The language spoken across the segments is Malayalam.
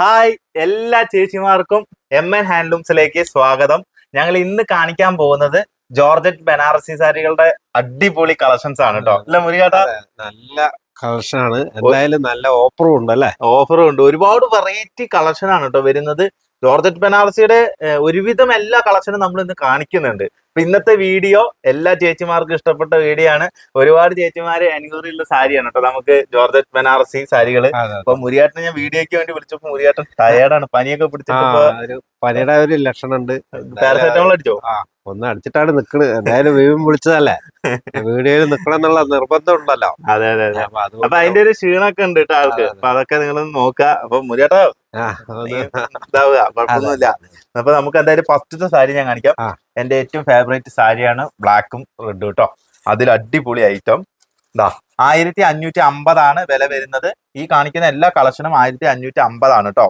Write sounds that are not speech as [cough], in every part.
ഹായ് എല്ലാ ചേച്ചിമാർക്കും എം എൻ ഹാൻഡ്ലൂംസിലേക്ക് സ്വാഗതം. ഞങ്ങൾ ഇന്ന് കാണിക്കാൻ പോകുന്നത് ജോർജറ്റ് ബനാറസി സാരികളുടെ അടിപൊളി കളക്ഷൻസ് ആണ് കേട്ടോ അല്ല മുരികാട്ടാ? നല്ല കളക്ഷൻ ആണ്. എന്തായാലും നല്ല ഓഫറും ഉണ്ട് അല്ലേ? ഓഫറും ഉണ്ട്. ഒരുപാട് വെറൈറ്റി കളക്ഷൻ ആണ് കേട്ടോ വരുന്നത്. ജോർജറ്റ് ബനാറസിയുടെ ഒരുവിധം എല്ലാ കളക്ഷനും നമ്മൾ ഇന്ന് കാണിക്കുന്നുണ്ട്. അപ്പൊ ഇന്നത്തെ വീഡിയോ എല്ലാ ചേച്ചിമാർക്കും ഇഷ്ടപ്പെട്ട വീഡിയോ ആണ്. ഒരുപാട് ചേച്ചിമാരെ അനുകൂലിയുള്ള സാരിയാണ് കേട്ടോ. നമുക്ക് ജോർജറ്റ് ബനാറസി സാരികൾ. അപ്പൊ മുരിയാട്ടനെ ഞാൻ വീഡിയോക്ക് വേണ്ടി വിളിച്ചപ്പോ മുരിയാട്ടൻ ടയേർഡാണ് പനിയൊക്കെ പിടിച്ചിട്ട് ഒരു പനിയുടെ ഒരു ലക്ഷണം ഉണ്ട്. പാരസെറ്റമോൾ അടിച്ചോ? ഒന്ന് അടിച്ചിട്ടാണ് നിക്കണ്. എന്തായാലും വീണ്ടും വിളിച്ചതല്ലേ? വീഡിയോയിൽ നിക്കണം എന്നുള്ള നിർബന്ധം ഉണ്ടല്ലോ. അതെ അതെ അതെ. അപ്പൊ അതിന്റെ ഒരു ക്ഷീണൊക്കെ ഉണ്ട് കേട്ടോ ആൾക്ക്. അപ്പൊ അതൊക്കെ നിങ്ങൾ നോക്കുക. അപ്പൊ മുരിയാട്ടോ ഇതാവുക. കുഴപ്പമൊന്നുമില്ല. അപ്പൊ നമുക്ക് എന്തായാലും ഫസ്റ്റത്തെ സാരി ഞാൻ കാണിക്കാം. ആ. എന്റെ ഏറ്റവും ഫേവറേറ്റ് സാരിയാണ് ബ്ലാക്കും റെഡും കേട്ടോ അതിൽ അടിപൊളി ഐറ്റം ഇതാ ആയിരത്തി അഞ്ഞൂറ്റി അമ്പതാണ് വില വരുന്നത്. ഈ കാണിക്കുന്ന എല്ലാ കളക്ഷനും ആയിരത്തി അഞ്ഞൂറ്റി അമ്പതാണ് കേട്ടോ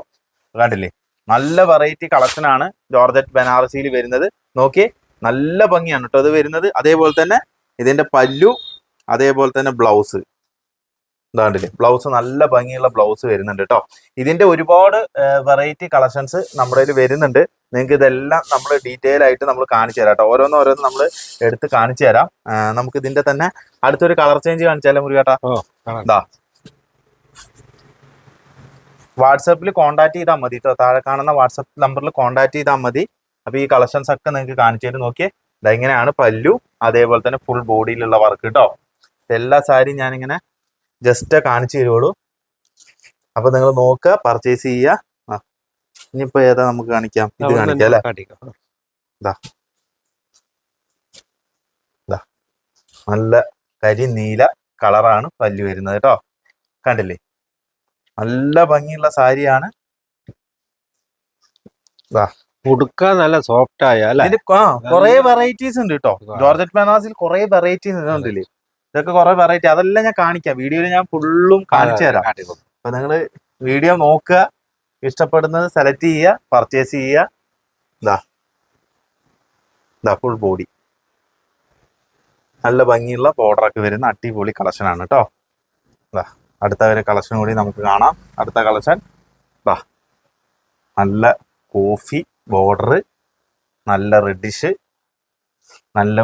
കണ്ടില്ലേ? നല്ല വെറൈറ്റി കളക്ഷനാണ് ജോർജറ്റ് ബനാറസിയിൽ വരുന്നത്. നോക്കി നല്ല ഭംഗിയാണ് കേട്ടോ അത് വരുന്നത്. അതേപോലെ തന്നെ ഇതിന്റെ പല്ലു അതേപോലെ തന്നെ ബ്ലൗസ് ഇതാണ്ടില്ലേ ബ്ലൗസ് നല്ല ഭംഗിയുള്ള ബ്ലൗസ് വരുന്നുണ്ട് കേട്ടോ ഇതിന്റെ ഒരുപാട് വെറൈറ്റി കളക്ഷൻസ് നമ്മുടെ കയ്യിൽ വരുന്നുണ്ട്. നിങ്ങൾക്ക് ഇതെല്ലാം നമ്മൾ ഡീറ്റെയിൽ ആയിട്ട് നമ്മൾ കാണിച്ചു തരാം കേട്ടോ ഓരോന്ന് ഓരോന്ന് നമ്മൾ എടുത്ത് കാണിച്ചു തരാം. നമുക്ക് ഇതിന്റെ തന്നെ അടുത്തൊരു കളർ ചേഞ്ച് കാണിച്ചാലോ മുരുകേട്ടാ. ഇതാ വാട്സപ്പിൽ കോൺടാക്ട് ചെയ്താൽ മതി കേട്ടോ താഴെ കാണുന്ന വാട്സപ്പ് നമ്പറിൽ കോൺടാക്ട് ചെയ്താൽ മതി. അപ്പൊ ഈ കളക്ഷൻസ് ഒക്കെ നിങ്ങൾക്ക് കാണിച്ചു തരും. നോക്കിയേ. ഇതെങ്ങനെയാണ് പല്ലു അതേപോലെ തന്നെ ഫുൾ ബോഡിയിലുള്ള വർക്ക് കേട്ടോ എല്ലാ സാരിയും ഞാനിങ്ങനെ ജസ്റ്റ് കാണിച്ചു തരുള്ളൂ അപ്പൊ നിങ്ങൾ നോക്കുക പർച്ചേസ് ചെയ്യുക. ഇനിയിപ്പോ ഏതാ നമുക്ക് കാണിക്കാം? ഇത് കാണിക്കാം അല്ലേ? അല്ലെ കാട്ടിക്കോ. നല്ല കരി നീല കളറാണ് പല്ലു വരുന്നത് കേട്ടോ. കണ്ടില്ലേ? നല്ല ഭംഗിയുള്ള സാരിയാണ്. ഉടുക്കാൻ നല്ല സോഫ്റ്റ് ആയ കൊറേ വെറൈറ്റീസ് ഉണ്ട് കേട്ടോ. ജോർജറ്റ് മെനാസിൽ കൊറേ വെറൈറ്റീസ് ഉണ്ടല്ലേ ഇതൊക്കെ കുറെ വെറൈറ്റി അതെല്ലാം ഞാൻ കാണിക്കാം. വീഡിയോയിൽ ഞാൻ ഫുള്ളും കാണിച്ചു തരാം. അപ്പൊ നിങ്ങൾ വീഡിയോ നോക്കുക. ഇഷ്ടപ്പെടുന്നത് സെലക്ട് ചെയ്യുക പർച്ചേസ് ചെയ്യുക. ഇതാ ഇതാ ഫുൾ ബോഡി നല്ല ഭംഗിയുള്ള ബോർഡറൊക്കെ വരുന്ന അടിപൊളി കളക്ഷനാണ് കേട്ടോ ഇതാ അടുത്ത ഒരു കളക്ഷൻ കൂടി നമുക്ക് കാണാം. അടുത്ത കളക്ഷൻ ഇതാ നല്ല കോഫി ബോർഡർ നല്ല റെഡിഷ് നല്ല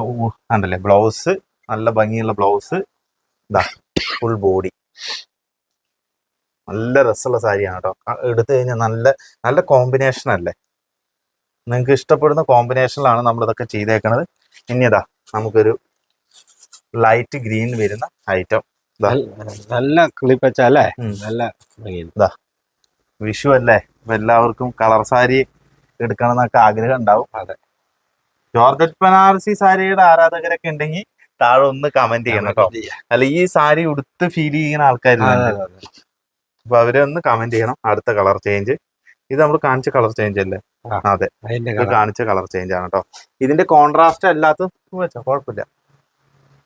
ഉണ്ടല്ലേ ബ്ലൗസ് നല്ല ഭംഗിയുള്ള ബ്ലൗസ് ഇതാ ഫുൾ ബോഡി നല്ല രസമുള്ള സാരിയാണ് കേട്ടോ എടുത്തു കഴിഞ്ഞാൽ നല്ല നല്ല കോമ്പിനേഷൻ അല്ലേ? നിങ്ങൾക്ക് ഇഷ്ടപ്പെടുന്ന കോമ്പിനേഷനിലാണ് നമ്മൾ ഇതൊക്കെ ചെയ്തേക്കണത്. ഇനി ഇതാ നമുക്കൊരു ലൈറ്റ് ഗ്രീൻ വരുന്ന ഐറ്റം നല്ല കിളിപ്പച്ച അല്ലേ? ഉം. നല്ല. വിഷു അല്ലേ? ഇപ്പൊ എല്ലാവർക്കും കളർ സാരി എടുക്കണം എന്നൊക്കെ ആഗ്രഹം ഉണ്ടാവും. അതെ. ജോർജറ്റ് ബനാറസി സാരിയുടെ ആരാധകരൊക്കെ ഉണ്ടെങ്കിൽ താഴെ ഒന്ന് കമന്റ് ചെയ്യണം കേട്ടോ അല്ല ഈ സാരി ഉടുത്ത് ഫീൽ ചെയ്യുന്ന ആൾക്കാർ. അപ്പൊ അവരെ ഒന്ന് കമന്റ് ചെയ്യണം. അടുത്ത കളർ ചേഞ്ച് ഇത് നമ്മൾ കാണിച്ച കളർ ചേഞ്ച് അല്ലേ. അതെ. ഇത് കാണിച്ച കളർ ചേഞ്ച് ആണ് കേട്ടോ ഇതിന്റെ കോൺട്രാസ്റ്റ് അല്ലാത്ത വെച്ചോ കുഴപ്പമില്ല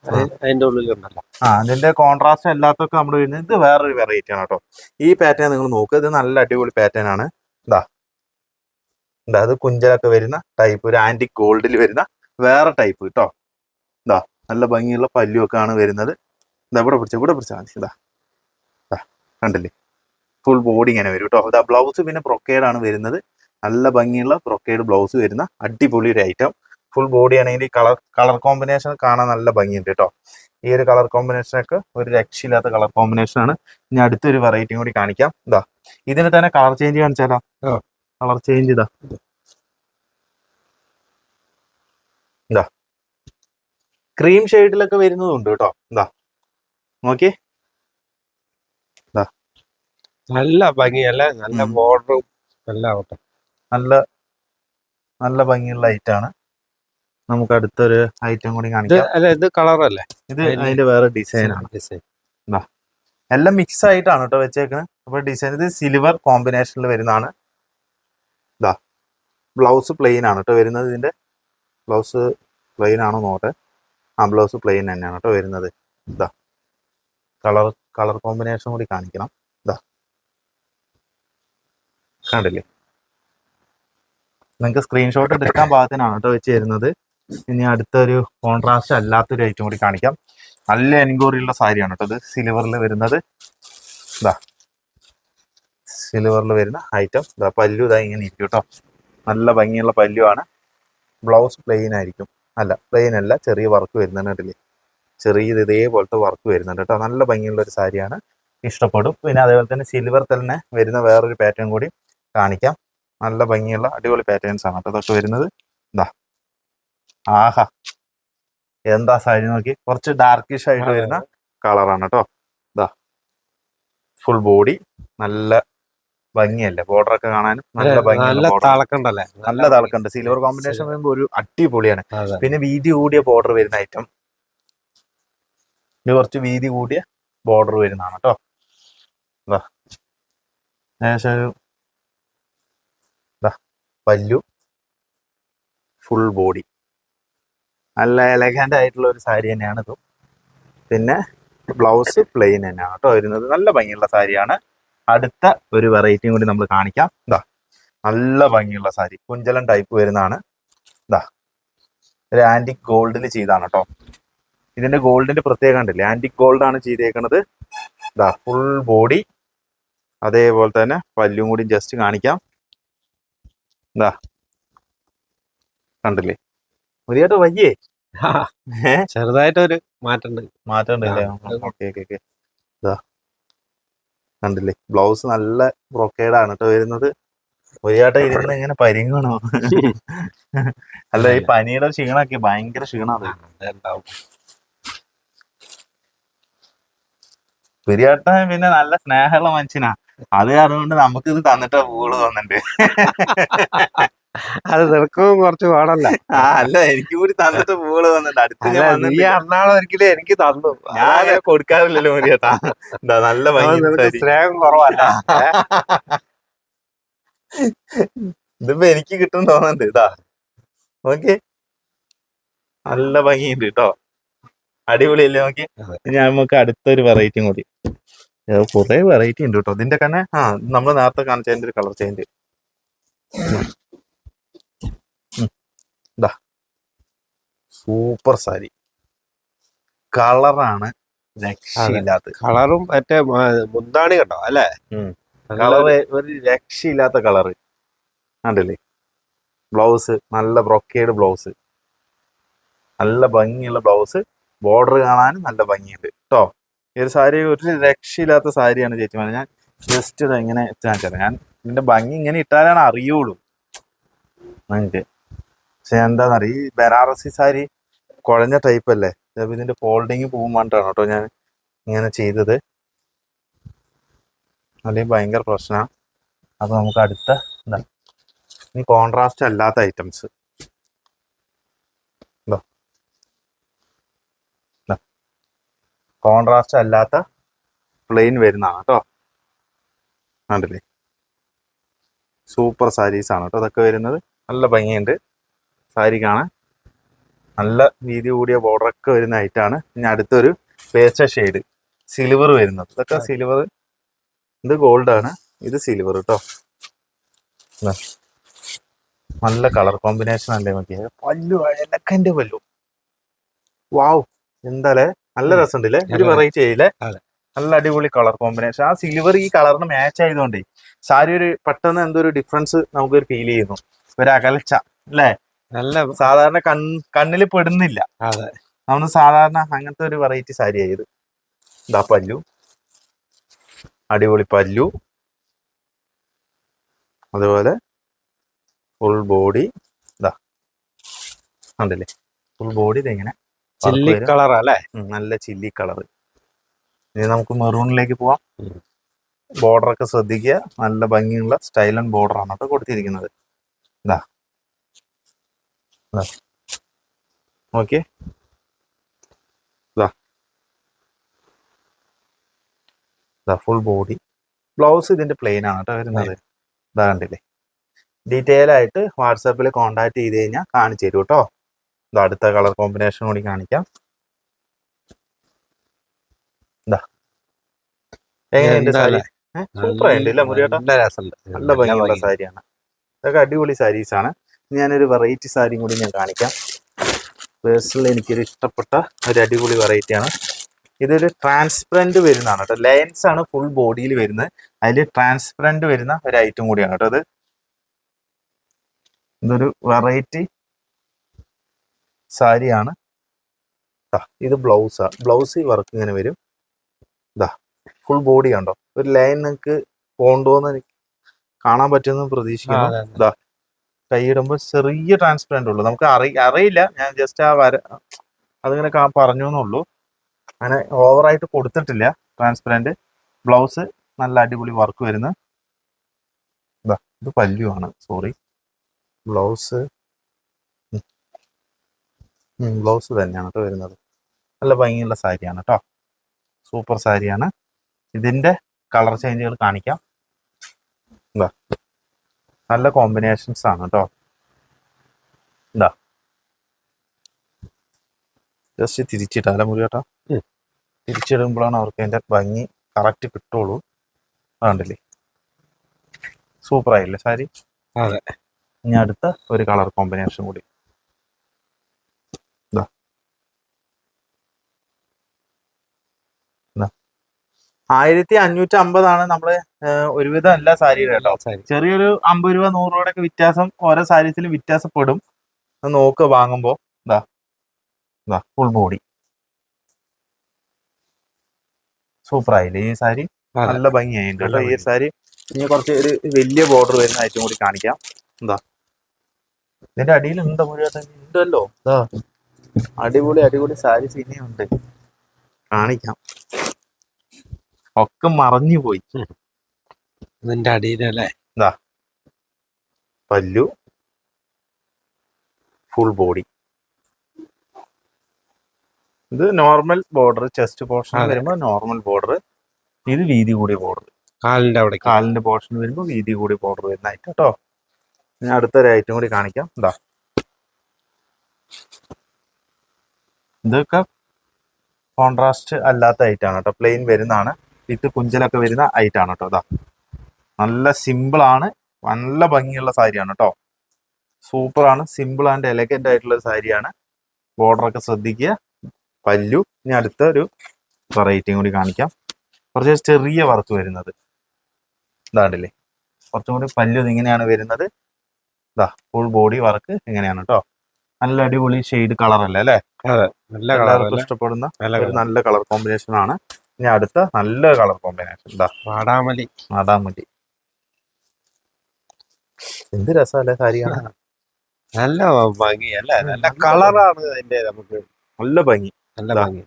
അതി- അതിന്റെ ഉള്ളിലുണ്ടല്ലോ ആ അതിന്റെ കോൺട്രാസ്റ്റ് അല്ലാത്തൊക്കെ നമ്മൾ വരുന്നത് ഇത് വേറൊരു വെറൈറ്റി ആണ് കേട്ടോ ഈ പാറ്റേൺ നിങ്ങൾ നോക്കുക ഇത് നല്ല അടിപൊളി പാറ്റേൺ ആണ്. ഇതാ ഇതാ അത് കുഞ്ചലൊക്കെ വരുന്ന ടൈപ്പ് ഒരു ആന്റിക് ഗോൾഡിൽ വരുന്ന വേറെ ടൈപ്പ് കേട്ടോ ഇതാ നല്ല ഭംഗിയുള്ള പല്ലുമൊക്കെ ആണ് വരുന്നത്. ഇതാ ഇവിടെ പിടിച്ച ഇവിടെ പിടിച്ചാൽ മതി ഇതാ കണ്ടില്ലേ? ഫുൾ ബോഡി ഇങ്ങനെ വരും കേട്ടോ ബ്ലൗസ് പിന്നെ പ്രൊക്കേഡ് ആണ് വരുന്നത്. നല്ല ഭംഗിയുള്ള പ്രൊക്കേഡ് ബ്ലൗസ് വരുന്ന അടിപൊളി ഒരു ഐറ്റം ഫുൾ ബോഡി ആണെങ്കിൽ കളർ കളർ കോമ്പിനേഷൻ കാണാൻ നല്ല ഭംഗിയുണ്ട് കേട്ടോ ഈ ഒരു കളർ കോമ്പിനേഷനൊക്കെ ഒരു രക്ഷയില്ലാത്ത കളർ കോമ്പിനേഷൻ ആണ്. ഇനി അടുത്തൊരു വെറൈറ്റിയും കൂടി കാണിക്കാം. ഇതാ ഇതിന് തന്നെ കളർ ചേഞ്ച് കാണിച്ചാലോ. കളർ ചേഞ്ച് ഇതാ. ഇതാ ക്രീം ഷെയ്ഡിലൊക്കെ വരുന്നതുണ്ട് കേട്ടോ ഇതാ നോക്കിയേ. നല്ല ഭംഗിയല്ലേ? നല്ല. ബോർഡറും എല്ലാം ആവട്ടെ. നല്ല നല്ല ഭംഗിയുള്ള ഐറ്റം ആണ്. നമുക്ക് അടുത്തൊരു ഐറ്റം കൂടി കാണിക്കാം. അല്ല ഇത് കളറല്ലേ ഇത് അതിന്റെ വേറെ ഡിസൈൻ ആണ്. ഡിസൈൻ എല്ലാം മിക്സ് ആയിട്ടാണ് കേട്ടോ വെച്ചേക്കുന്നത് അപ്പൊ ഡിസൈൻ ഇത് സിൽവർ കോമ്പിനേഷനിൽ വരുന്നതാണ്. ഇതാ ബ്ലൗസ് പ്ലെയിൻ ആണ് കേട്ടോ വരുന്നത് ഇതിന്റെ. ബ്ലൗസ് പ്ലെയിൻ ആണോ നോട്ടെ ആ ബ്ലൗസ് പ്ലെയിൻ തന്നെയാണ് കേട്ടോ വരുന്നത്. ഇതാ കളർ കളർ കോമ്പിനേഷൻ കൂടി കാണിക്കണം. കണ്ടില്ലേ? നിങ്ങൾക്ക് സ്ക്രീൻഷോട്ട് എടുക്കാൻ പാകത്തിനാണ് കേട്ടോ വെച്ച് തരുന്നത്. ഇനി അടുത്തൊരു കോൺട്രാസ്റ്റ് അല്ലാത്തൊരു ഐറ്റം കൂടി കാണിക്കാം. നല്ല എൻഗോറിയുള്ള സാരിയാണ് കേട്ടോ ഇത്. സിൽവറിൽ വരുന്നത്. ഇതാ സിൽവറിൽ വരുന്ന ഐറ്റം ഇതാ പല്ലു ഇതാ ഇങ്ങനെ ഇരിക്കും കേട്ടോ. നല്ല ഭംഗിയുള്ള പല്ലുവാണ്. ബ്ലൗസ് പ്ലെയിൻ ആയിരിക്കും. അല്ല പ്ലെയിൻ അല്ല. ചെറിയ വർക്ക് വരുന്നുണ്ട് കണ്ടില്ലേ? ചെറിയത് ഇതേപോലത്തെ വർക്ക് വരുന്നുണ്ട് കേട്ടോ. നല്ല ഭംഗിയുള്ള ഒരു സാരിയാണ്. ഇഷ്ടപ്പെടും. പിന്നെ അതേപോലെ തന്നെ സിൽവർ തന്നെ വരുന്ന വേറൊരു പാറ്റേൺ കൂടി. കാണിക്കാം. നല്ല ഭംഗിയുള്ള അടിപൊളി പാറ്റേൺസ് ആണ് കേട്ടോ ഇതൊക്കെ വരുന്നത്. എന്താ ആഹാ. എന്താ സാരി നോക്കി. കുറച്ച് ഡാർക്കിഷ് ആയിട്ട് വരുന്ന കളറാണ് കേട്ടോ. ഇതാ ഫുൾ ബോഡി നല്ല ഭംഗിയല്ലേ? ബോർഡർ ഒക്കെ കാണാനും നല്ല border. നല്ല തളക്കുണ്ട്. സിൽവർ കോമ്പിനേഷൻ വരുമ്പോൾ ഒരു അടിപൊളിയാണ്. പിന്നെ വീതി കൂടിയ ബോർഡർ വരുന്ന ഐറ്റം ഇത് കുറച്ച് വീതി കൂടിയ ബോർഡർ വരുന്നതാണ് കേട്ടോ. ഏകദേശം ഒരു പല്ലു ഫുൾ ബോഡി നല്ല എലഗന്റ് ആയിട്ടുള്ള ഒരു സാരി തന്നെയാണ് ഇതും. പിന്നെ ബ്ലൗസ് പ്ലെയിൻ തന്നെയാണ് കേട്ടോ വരുന്നത്. നല്ല ഭംഗിയുള്ള സാരിയാണ് അടുത്ത ഒരു വെറൈറ്റിയും കൂടി നമ്മൾ കാണിക്കാം. ഇതാ നല്ല ഭംഗിയുള്ള സാരി കുഞ്ചലൻ ടൈപ്പ് വരുന്നതാണ്. ഇതാ ഒരു ആന്റിക് ഗോൾഡിൽ ചെയ്താണ് കേട്ടോ. ഇതിന്റെ ഗോൾഡിന്റെ പ്രത്യേകം ഉണ്ടല്ലേ ആന്റിക് ഗോൾഡാണ് ചെയ്തേക്കുന്നത് ഇതാ ഫുൾ ബോഡി അതേപോലെ തന്നെ പല്ലും കൂടി ജസ്റ്റ് കാണിക്കാം. ഇതാ കണ്ടില്ലേ? മതിയായിട്ട് വയ്യേ [laughs] ചെറുതായിട്ടൊരു മാറ്റമുണ്ട്. മാറ്റം ഉണ്ടല്ലേ ആ, അത് ഓക്കെ ഓക്കെ ഓക്കെ. ഇതാ കണ്ടില്ലേ? ബ്ലൗസ് നല്ല ആണ് കേട്ടോ വരുന്നത്. ഒരാട്ടം ഇരുന്ന് ഇങ്ങനെ പരിങ്ങണോ? [laughs] അല്ല ഈ പനിയുടെ ക്ഷീണമൊക്കെ ഭയങ്കര ക്ഷീണമാണ്. ഉണ്ടാവും പിന്നെ നല്ല സ്നേഹമുള്ള മനുഷ്യനാ. അത് കാരണം കൊണ്ട് നമുക്ക് ഇത് തന്നിട്ടാ. പൂൾ തോന്നണ്ട് അത് നിനക്കും കുറച്ച് പാടല്ല. ആ അല്ല എനിക്ക് കൂടി തന്നിട്ട് പൂൾ തന്നിട്ട്. അടുത്ത് അല്ല ഞാൻ നീ വന്നിട്ട് എറണാകുളം ഒരിക്കലും എനിക്ക് തന്നു. ഞാൻ കൊടുക്കാറില്ലല്ലോ മുരിയേട്ടാ എന്താ നല്ല അത് ഭംഗി നിനക്ക് സ്നേഹം കുറവല്ല. ഇതിപ്പോ എനിക്ക് കിട്ടും തോന്നുന്നുണ്ട് ഇതാ. ഓക്കെ നല്ല ഭംഗിയുണ്ട് കേട്ടോ. അടിപൊളിയല്ലേ നോക്കി ഞാൻ നമുക്ക് അടുത്തൊരു വെറൈറ്റിയും കൂടി. കുറെ വെറൈറ്റി ഉണ്ട് കേട്ടോ ഇതിന്റെ തന്നെ ആ നമ്മൾ നേരത്തെ കാണിച്ചതിന്റെ ഒരു കളർ ചേഞ്ച് ഇതാ സൂപ്പർ സാരി. കളറാണ് രക്ഷയില്ലാത്ത. കളറും മറ്റേ മുന്താണി കേട്ടോ അല്ലേ? കളർ കളറ് ഒരു രക്ഷയില്ലാത്ത കളറ് കണ്ടില്ലേ? ബ്ലൗസ് നല്ല ബ്രൊക്കേഡ് ബ്ലൗസ് നല്ല ഭംഗിയുള്ള ബ്ലൗസ് ബോർഡർ കാണാനും നല്ല ഭംഗിയുണ്ട്. കേട്ടോ ഈ ഒരു സാരി ഒരു രക്ഷയില്ലാത്ത സാരിയാണ് ചേച്ചി പറഞ്ഞത്. ഞാൻ ജസ്റ്റ് ഇത് എങ്ങനെ കാണിച്ചത്. ഞാൻ ഇതിന്റെ ഭംഗി ഇങ്ങനെ ഇട്ടാലാണ് അറിയുള്ളൂ. നിങ്ങൾക്ക് പക്ഷെ എന്താണെന്നറിയ ഈ ബനാറസി സാരി കുഴഞ്ഞ ടൈപ്പ് അല്ലേ? ചിലപ്പോൾ ഇതിന്റെ ഫോൾഡിങ് പോകും വേണ്ടിട്ടാണ് കേട്ടോ ഞാൻ ഇങ്ങനെ ചെയ്തത്. അല്ലെങ്കിൽ ഭയങ്കര പ്രശ്നമാണ് അപ്പൊ നമുക്ക് അടുത്ത എന്താ ഇനി കോൺട്രാസ്റ്റ് അല്ലാത്ത ഐറ്റംസ് കോൺട്രാസ്റ്റ് അല്ലാത്ത പ്ലെയിൻ വരുന്നതാണ് കേട്ടോ. കണ്ടില്ലേ? സൂപ്പർ സാരീസ് ആണ് കേട്ടോ അതൊക്കെ വരുന്നത്. നല്ല ഭംഗിയുണ്ട്. സാരി കാണാൻ നല്ല വീതി കൂടിയ ബോർഡർ ഒക്കെ വരുന്ന ഐറ്റാണ് ഇനി അടുത്തൊരു പേസ്റ്റ ഷെയ്ഡ് സിൽവർ വരുന്നത്. ഇതൊക്കെ സിൽവർ ഇത് ഗോൾഡ് ആണ്. ഇത് സിൽവർ കേട്ടോ. നല്ല കളർ കോമ്പിനേഷൻ അല്ലേ നോക്കിയത് പല്ലു എലക്കന്റെ പല്ലു. വാവ് എന്താലേ? നല്ല രസമുണ്ട് ഒരു. വെറൈറ്റി ആയില്ലേ. നല്ല അടിപൊളി കളർ കോമ്പിനേഷൻ ആ സിൽവർ ഈ കളറിന് മാച്ച് ആയതുകൊണ്ടേ സാരി ഒരു പെട്ടെന്ന് എന്തോ ഒരു ഡിഫറൻസ് നമുക്കൊരു ഫീൽ ചെയ്യുന്നു. ഒരു അകൽച്ച അല്ലേ? നല്ല സാധാരണ കൺ കണ്ണിൽ പെടുന്നില്ല. അതെ. നമ്മൾ സാധാരണ അങ്ങനത്തെ ഒരു വെറൈറ്റി സാരി ആയത് ഇതാ പല്ലു. അടിപൊളി പല്ലു. അതുപോലെ ഫുൾ ബോഡി ഇതാ ഉണ്ടല്ലേ ഫുൾ ബോഡി ഇതെങ്ങനെ ചില്ലി. കളർ അല്ലേ? നല്ല ചില്ലി കളർ. ഇനി നമുക്ക് മെറൂണിലേക്ക് പോവാം. ബോർഡർ ഒക്കെ ശ്രദ്ധിക്കുക. നല്ല ഭംഗിയുള്ള സ്റ്റൈൽ ആൻഡ് ബോർഡർ ആണ് കേട്ടോ കൊടുത്തിരിക്കുന്നത്. ഇതാ ഓക്കെ ഇതാ ഫുൾ ബോഡി ബ്ലൗസ് ഇതിന്റെ പ്ലെയിൻ ആണ് കേട്ടോ വരുന്നത്. ഇതാ കണ്ടില്ലേ? ഡീറ്റെയിൽ ആയിട്ട് വാട്സാപ്പിൽ കോണ്ടാക്ട് ചെയ്ത് കഴിഞ്ഞാൽ കാണിച്ചു തരും കേട്ടോ. ഇത് അടുത്ത കളർ കോമ്പിനേഷൻ കൂടി കാണിക്കാം. ഇതാ എങ്ങനെയുണ്ട് സാരി? എന്താല്ലേ? സൂപ്പർ ആയിട്ടുണ്ട് ഇല്ല നല്ല ഭംഗിയുള്ള സാരിയാണ്. ഇതൊക്കെ അടിപൊളി സാരീസ് ആണ് ഞാനൊരു വെറൈറ്റി സാരിയും കൂടി ഞാൻ കാണിക്കാം. പേഴ്സണലി എനിക്കൊരു ഇഷ്ടപ്പെട്ട ഒരു അടിപൊളി വെറൈറ്റിയാണ് ഇതൊരു ട്രാൻസ്പെറന്റ് വരുന്നതാണ് കേട്ടോ. ലയൻസ് ആണ് ഫുൾ ബോഡിയിൽ വരുന്നത്. അതിൽ ട്രാൻസ്പെറന്റ് വരുന്ന ഒരു ഐറ്റം കൂടിയാണ് കേട്ടോ അത് ഇതൊരു വെറൈറ്റി സാരിയാണ്. ഇത് ബ്ലൗസാണ് ബ്ലൗസ് വർക്ക് ഇങ്ങനെ വരും. ഇതാ ഫുൾ ബോഡി കണ്ടോ? ഒരു ലൈൻ നിങ്ങൾക്ക് പോണ്ടോന്ന് എനിക്ക് കാണാൻ പറ്റുമെന്ന് പ്രതീക്ഷിക്കുന്നു. ഇതാ കൈയിടുമ്പോൾ ചെറിയ ട്രാൻസ്പെറന്റ് ഉള്ളൂ. നമുക്ക് അറി അറിയില്ല. ഞാൻ ജസ്റ്റ് ആ വര അതിങ്ങനെ പറഞ്ഞു എന്നുള്ളൂ അങ്ങനെ ഓവറായിട്ട് കൊടുത്തിട്ടില്ല. ട്രാൻസ്പെറന്റ് ബ്ലൗസ് നല്ല അടിപൊളി വർക്ക് വരുന്ന. ഇതാ ഇത് പല്ലുവാണ്. സോറി ബ്ലൗസ് ബ്ലൗസ് തന്നെയാണ് കേട്ടോ വരുന്നത്. നല്ല ഭംഗിയുള്ള സാരിയാണ് കേട്ടോ സൂപ്പർ സാരിയാണ്. ഇതിന്റെ കളർ ചേഞ്ചുകൾ കാണിക്കാം. എന്താ നല്ല കോമ്പിനേഷൻസ് ആണ് കേട്ടോ എന്താ ജസ്റ്റ് തിരിച്ചിട്ടാല മുറി കേട്ടോ. തിരിച്ചിടുമ്പോഴാണ് അവർക്ക് അതിന്റെ ഭംഗി കറക്റ്റ് കിട്ടുള്ളൂ. അതുണ്ടല്ലേ സൂപ്പർ ആയില്ലേ സാരി? അതെ. ഇനി അടുത്ത ഒരു കളർ കോമ്പിനേഷൻ കൂടി. ആയിരത്തി അഞ്ഞൂറ്റി അമ്പതാണ് നമ്മൾ ഒരുവിധം എല്ലാ സാരിയുടെ കേട്ടോ ചെറിയൊരു അമ്പത് രൂപ നൂറ് രൂപയുടെ ഒക്കെ വ്യത്യാസം ഓരോ സാരീസിലും വ്യത്യാസപ്പെടും. നോക്ക് നോക്കുക വാങ്ങുമ്പോ. ഇതാ ഇതാ ഫുൾ ബോഡി സൂപ്പർ ആയില്ലേ ഈ സാരി? നല്ല ഭംഗിയായിട്ടുണ്ട് കേട്ടോ ഈ സാരി. ഇനി കുറച്ച് ഒരു വലിയ ബോർഡർ വരുന്ന ഐറ്റം കൂടി കാണിക്കാം. എന്താ ഇതിന്റെ അടിയിൽ ഉണ്ടോ മുഴുവൻ ഉണ്ടല്ലോ അടിപൊളി അടിപൊളി സാരീസ് ഇനിയുണ്ട് കാണിക്കാം. ഒക്കെ മറഞ്ഞു പോയി. ഇതിന്റെ അടിയിലല്ലേ പല്ലു. ഫുൾ ബോഡി ഇത് നോർമൽ ബോർഡർ ചെസ്റ്റ് പോർഷൻ വരുമ്പോ വരുമ്പോൾ നോർമൽ ബോർഡർ ഇത് വീതി കൂടിയ ബോർഡർ കാലിന്റെ അവിടെ കാലിന്റെ പോർഷൻ വരുമ്പോൾ വീതി കൂടി ബോർഡർ വരുന്നതായിട്ട് കേട്ടോ. ഞാൻ അടുത്തൊരു ഐറ്റം കൂടി കാണിക്കാം. എന്താ ഇതൊക്കെ കോൺട്രാസ്റ്റ് അല്ലാത്ത ഐറ്റം ആണ് കേട്ടോ. പ്ലെയിൻ വരുന്നതാണ്. ഇത് കുഞ്ചലൊക്കെ വരുന്ന ഐറ്റാണ് കേട്ടോ ഇതാ നല്ല സിമ്പിൾ ആണ്. നല്ല ഭംഗിയുള്ള സാരിയാണ് കേട്ടോ സൂപ്പർ ആണ്. സിമ്പിൾ ആൻഡ് എലഗന്റ് ആയിട്ടുള്ള സാരിയാണ്. ബോർഡർ ഒക്കെ ശ്രദ്ധിക്കുക. പല്ലു. ഇനി അടുത്ത ഒരു വെറൈറ്റിയും കൂടി കാണിക്കാം. കുറച്ച് ചെറിയ വറുത്ത് വരുന്നത്. ഇതാണ്ടില്ലേ കുറച്ചും കൂടി പല്ലു ഇങ്ങനെയാണ് വരുന്നത്. ഇതാ ഫുൾ ബോഡി വർക്ക് ഇങ്ങനെയാണ് കേട്ടോ നല്ല അടിപൊളി ഷെയ്ഡ് കളർ അല്ലേ അല്ലേ? നല്ല കളർ ഇഷ്ടപ്പെടുന്ന നല്ല കളർ കോമ്പിനേഷൻ ആണ്. ഇനി അടുത്ത നല്ല കളർ കോമ്പിനേഷൻ. വാടാമല്ലി. വാടാമല്ലി. എന്ത് രസമല്ലേ സാരി കാണാൻ നല്ല ഭംഗി അല്ലേ? നല്ല കളറാണ് അതിന്റെ നമുക്ക്. നല്ല ഭംഗി. നല്ല ഭംഗി.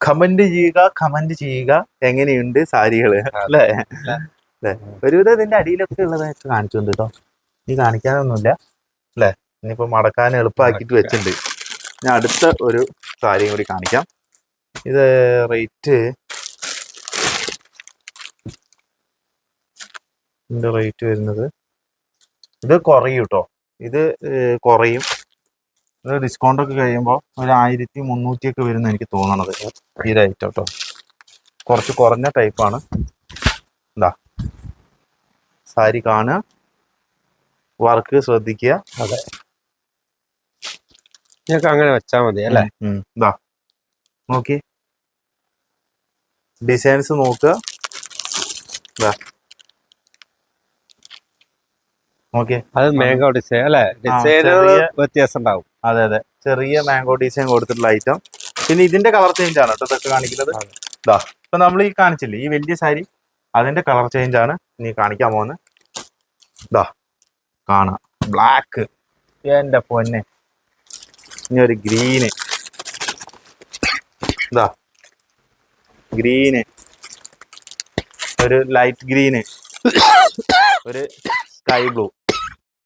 കമന്റ് ചെയ്യുക കമന്റ് ചെയ്യുക. എങ്ങനെയുണ്ട് സാരികൾ? അല്ലേ? അല്ലേ? ഒരുവിധം ഇതിന്റെ അടിയിലൊക്കെ ഉള്ളതായിട്ട് കാണിച്ചുണ്ട് കേട്ടോ നീ കാണിക്കാനൊന്നുമില്ല. അല്ലേ? ഇനിയിപ്പോ മടക്കാൻ എളുപ്പമാക്കിയിട്ട് വെച്ചിട്ടുണ്ട്. ഞാൻ അടുത്ത ഒരു സാരിയും കൂടി കാണിക്കാം. ഇത് റേറ്റ്. ഇതിന്റെ റേറ്റ് വരുന്നത്. ഇത് കുറയും കേട്ടോ ഇത് കുറയും. ഇത് ഡിസ്കൗണ്ട് ഒക്കെ കഴിയുമ്പോൾ ഒരു ആയിരത്തി മുന്നൂറ്റി ഒക്കെ വരുന്ന എനിക്ക് തോന്നണത്. ഈ ഐറ്റം കേട്ടോ കുറച്ച് കുറഞ്ഞ ടൈപ്പാണ് എന്താ സാരി കാണുക. വർക്ക് ശ്രദ്ധിക്കുക. അതെ. ഞങ്ങൾക്ക് അങ്ങനെ വെച്ചാൽ മതി അല്ലേ? ഇതാ നോക്കി. ഡിസൈൻസ് നോക്കുക. ഇതാ നോക്കി. അത് മാംഗോ ഡിസൈൻ അല്ലേ? ഡിസൈനുകൾ വ്യത്യാസം ഉണ്ടാവും. അതെ അതെ. ചെറിയ മാംഗോ ഡിസൈൻ കൊടുത്തിട്ടുള്ള ഐറ്റം പിന്നെ ഇതിന്റെ കളർ ചേഞ്ച് ആണ് കേട്ടോ ഇതൊക്കെ കാണിക്കുന്നത്. ഇതാ ഇപ്പൊ നമ്മൾ ഈ കാണിച്ചില്ലേ? ഈ വലിയ സാരി അതിന്റെ കളർ ചേഞ്ച് ആണ് ഇനി കാണിക്കാൻ പോകുന്നത്. ഇതാ കാണാം. ബ്ലാക്ക് എന്റെ പൊന്നെ. ഇനി ഒരു ഗ്രീന് ഇതാ ഗ്രീന്. ഒരു ലൈറ്റ് ഗ്രീന്. ഒരു സ്കൈ ബ്ലൂ.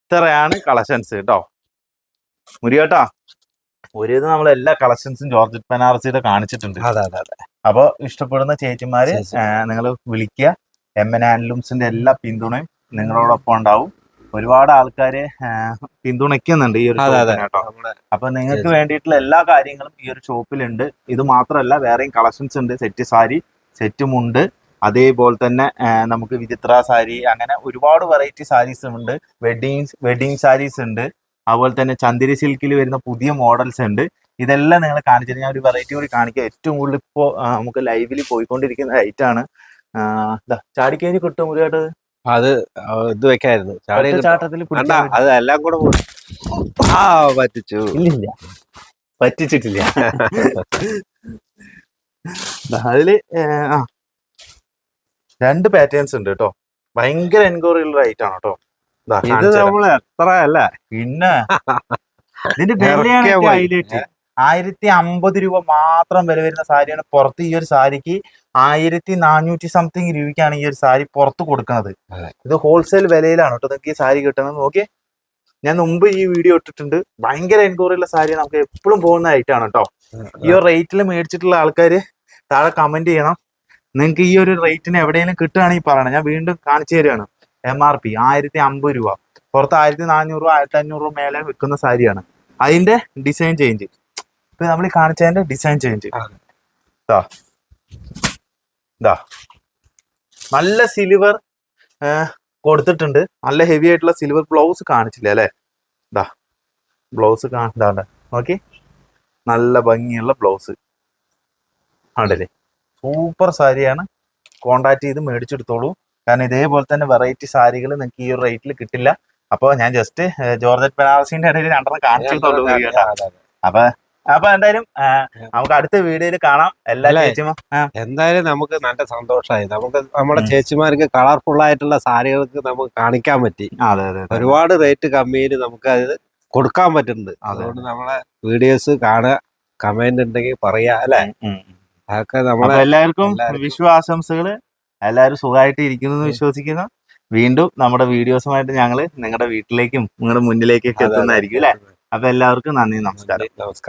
ഇത്രയാണ് കളക്ഷൻസ് കേട്ടോ. മുരിയേട്ടാ ഒരു ഇത് നമ്മൾ എല്ലാ കളക്ഷൻസും ജോർജ് ബനാറസിയുടെ കാണിച്ചിട്ടുണ്ട്. അതെ അതെ അതെ. അപ്പൊ ഇഷ്ടപ്പെടുന്ന ചേച്ചിമാര് നിങ്ങൾ വിളിക്കുക. എം എൻ ആൻഡ്ലൂംസിന്റെ എല്ലാ പിന്തുണയും നിങ്ങളോടൊപ്പം ഉണ്ടാവും. ഒരുപാട് ആൾക്കാര് പിന്തുണയ്ക്കുന്നുണ്ട് ഈ ഒരു കേട്ടോ അപ്പൊ നിങ്ങൾക്ക്. വേണ്ടിയിട്ടുള്ള എല്ലാ കാര്യങ്ങളും ഈ ഒരു ഷോപ്പിലുണ്ട് ഇത് മാത്രമല്ല വേറെയും കളക്ഷൻസ് ഉണ്ട്. സെറ്റ് സാരി സെറ്റ് മുണ്ട് അതേപോലെ തന്നെ നമുക്ക് വിചിത്ര സാരി അങ്ങനെ ഒരുപാട് വെറൈറ്റി സാരീസ് ഉണ്ട്. വെഡിങ് വെഡിങ് സാരീസ് ഉണ്ട്. അതുപോലെ തന്നെ ചന്ദിരി സിൽക്കിൽ വരുന്ന പുതിയ മോഡൽസ് ഉണ്ട്. ഇതെല്ലാം നിങ്ങൾ കാണിച്ചിട്ട് ഞാൻ ഒരു വെറൈറ്റി കൂടി കാണിക്കുക ഏറ്റവും കൂടുതൽ ഇപ്പോ നമുക്ക് ലൈവിൽ പോയിക്കൊണ്ടിരിക്കുന്ന ഐറ്റാണ്. ആണ് ചാടിക്കേജ് കിട്ടും ഒരു കേട്ടത്? അത് ഇത് വെക്കായിരുന്നു. ചാട്ടത്തിൽ അത് എല്ലാം കൂടെ. ആ പറ്റിച്ചു. ഇല്ലില്ല. പറ്റിച്ചിട്ടില്ല. അതിൽ ആ. രണ്ട് പാറ്റേൺസ് ഉണ്ട് കേട്ടോ. ഭയങ്കര എൻക്വയറി ഉള്ള റേറ്റ് ആണ് കേട്ടോ. ഇത് നമ്മൾ എത്ര അല്ല പിന്നെ ഇതിന്റെ. ഹൈലൈറ്റ് ആയിരത്തി അമ്പത് രൂപ മാത്രം വില വരുന്ന സാരിയാണ് പുറത്ത് ഈ ഒരു സാരിക്ക് ആയിരത്തി നാനൂറ്റി സംതിങ് രൂപയ്ക്കാണ് ഈ ഒരു സാരി പുറത്ത് കൊടുക്കുന്നത്. ഇത് ഹോൾസെയിൽ വിലയിലാണ് കേട്ടോ നിങ്ങൾക്ക് ഈ സാരി കിട്ടുന്നത് നോക്കിയേ. ഞാൻ മുമ്പ് ഈ വീഡിയോ ഇട്ടിട്ടുണ്ട്. ഭയങ്കര എൻക്വയറി ഉള്ള സാരി നമുക്ക് എപ്പോഴും പോകുന്ന ഐറ്റാണ് കേട്ടോ. ഈ ഒരു റേറ്റിൽ മേടിച്ചിട്ടുള്ള ആൾക്കാര് താഴെ കമന്റ് ചെയ്യണം. നിങ്ങൾക്ക് ഈ ഒരു റേറ്റിന് എവിടെയെങ്കിലും കിട്ടുകയാണെങ്കിൽ പറയണം. ഞാൻ വീണ്ടും കാണിച്ചു തരികയാണ് എം ആർ പി ആയിരത്തി അമ്പത് രൂപ. പുറത്ത് ആയിരത്തി നാനൂറ് രൂപ ആയിരത്തി അഞ്ഞൂറ് രൂപ മേലെ വിൽക്കുന്ന സാരിയാണ്. അതിന്റെ ഡിസൈൻ ചേഞ്ച് ഇപ്പൊ നമ്മൾ ഈ കാണിച്ചതിന്റെ ഡിസൈൻ ചേഞ്ച് നല്ല സിൽവർ കൊടുത്തിട്ടുണ്ട്. നല്ല ഹെവി ആയിട്ടുള്ള സിൽവർ ബ്ലൗസ് കാണിച്ചില്ല അല്ലേ? ദാ. ബ്ലൗസ് കാണാണ്ട നോക്കി. നല്ല ഭംഗിയുള്ള ബ്ലൗസ് ആണല്ലേ സൂപ്പർ സാരിയാണ് കോണ്ടാക്ട് ചെയ്ത് മേടിച്ചെടുത്തോളൂ. കാരണം ഇതേപോലെ തന്നെ വെറൈറ്റി സാരികൾ നിങ്ങൾക്ക് ഈ ഒരു റേറ്റിൽ കിട്ടില്ല. അപ്പോൾ ഞാൻ ജസ്റ്റ് ജോർജറ്റ് ബനാറസിന്റെ ഇടയിൽ രണ്ടെണ്ണം കാണിച്ചെടുത്തോളൂ. അപ്പൊ അപ്പൊ എന്തായാലും നമുക്ക് അടുത്ത വീഡിയോയിൽ കാണാം. എല്ലാ ചേച്ചിമാർ ചേച്ചിമാ എന്തായാലും നമുക്ക് നല്ല സന്തോഷമായി നമുക്ക് നമ്മുടെ. ചേച്ചിമാർക്ക് കളർഫുൾ ആയിട്ടുള്ള സാരികൾക്ക് നമുക്ക് കാണിക്കാൻ പറ്റി. അതെ അതെ. ഒരുപാട് റേറ്റ് കമ്മിയിൽ നമുക്ക് അത് കൊടുക്കാൻ പറ്റുന്നുണ്ട്. അതുകൊണ്ട് നമ്മളെ വീഡിയോസ് കാണുക കമന്റ് ഉണ്ടെങ്കിൽ പറയാ അല്ലെ. അതൊക്കെ നമ്മളെ എല്ലാവർക്കും വിഷു ആശംസകൾ എല്ലാവരും സുഖമായിട്ട് ഇരിക്കുന്നു എന്ന് വിശ്വസിക്കുന്നു. വീണ്ടും നമ്മുടെ വീഡിയോസുമായിട്ട് ഞങ്ങൾ നിങ്ങളുടെ വീട്ടിലേക്കും നിങ്ങളുടെ മുന്നിലേക്കൊക്കെ. എത്തുന്നതായിരിക്കും അല്ലെ? അപ്പൊ എല്ലാവർക്കും നന്ദി നമസ്കാരം. നമസ്കാരം.